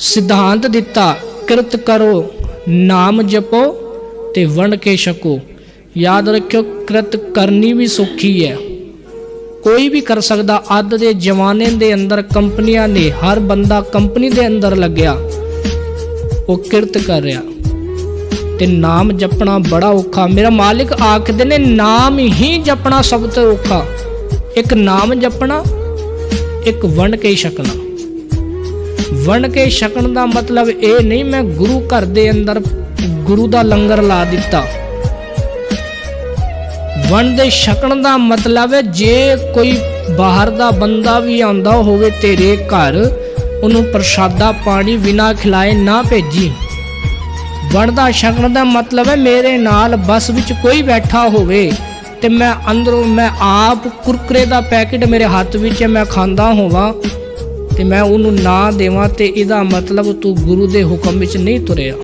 ਸਿਧਾਂਤ ਦਿੱਤਾ, ਕਿਰਤ ਕਰੋ, ਨਾਮ ਜਪੋ ਤੇ ਵੰਡ ਕੇ ਛਕੋ। ਯਾਦ ਰੱਖਿਓ, ਕਿਰਤ ਕਰਨੀ ਵੀ ਸੌਖੀ ਹੈ। ਕੋਈ ਵੀ ਕਰ ਸਕਦਾ ਅੱਜ ਦੇ ਜਮਾਨੇ ਦੇ ਅੰਦਰ ਕੰਪਨੀਆਂ ਨੇ, ਹਰ ਬੰਦਾ ਕੰਪਨੀ ਦੇ ਅੰਦਰ ਲੱਗਿਆ। ਉਹ ਕਿਰਤ ਕਰ ਰਿਹਾ। ਤੇ ਨਾਮ ਜਪਣਾ ਬੜਾ ਔਖਾ। ਮੇਰਾ ਮਾਲਿਕ ਆਖਦੇ ਨੇ, ਨਾਮ ਹੀ ਜਪਣਾ ਸਭ ਤੋਂ ਔਖਾ। ਇੱਕ ਨਾਮ ਜਪਣਾ, ਇੱਕ ਵੰਡ ਕੇ ਛਕਣਾ। ਵੰਡ ਕੇ ਛਕਣ ਦਾ ਮਤਲਬ ਇਹ ਨਹੀਂ ਮੈਂ ਗੁਰੂ ਘਰ ਦੇ ਅੰਦਰ ਗੁਰੂ ਦਾ ਲੰਗਰ ਲਾ ਦਿੱਤਾ। ਵੰਡ ਦੇ ਛਕਣ ਦਾ ਮਤਲਬ ਹੈ ਜੇ ਕੋਈ ਬਾਹਰ ਦਾ ਬੰਦਾ ਵੀ ਆਉਂਦਾ ਹੋਵੇ ਤੇਰੇ ਘਰ, ਉਹਨੂੰ ਪ੍ਰਸ਼ਾਦਾ ਪਾਣੀ ਬਿਨਾ ਖਿਲਾਏ ਨਾ ਭੇਜੀ। ਵੰਡ ਦਾ ਛਕਣ ਦਾ ਮਤਲਬ ਹੈ ਮੇਰੇ ਨਾਲ ਬੱਸ ਵਿੱਚ ਕੋਈ ਬੈਠਾ ਹੋਵੇ ਤੇ ਮੈਂ ਅੰਦਰੋਂ ਮੈਂ ਆਪ ਕੁਰਕਰੇ ਦਾ ਪੈਕੇਟ ਮੇਰੇ ਹੱਥ ਵਿੱਚ ਮੈਂ ਖਾਂਦਾ ਹੋਵਾਂ ਤੇ ਮੈਂ ਉਹਨੂੰ ਨਾ ਦੇਵਾਂ ਤੇ ਇਹਦਾ ਮਤਲਬ ਤੂੰ ਗੁਰੂ ਦੇ ਹੁਕਮ ਵਿੱਚ ਨਹੀਂ ਤੁਰਿਆ।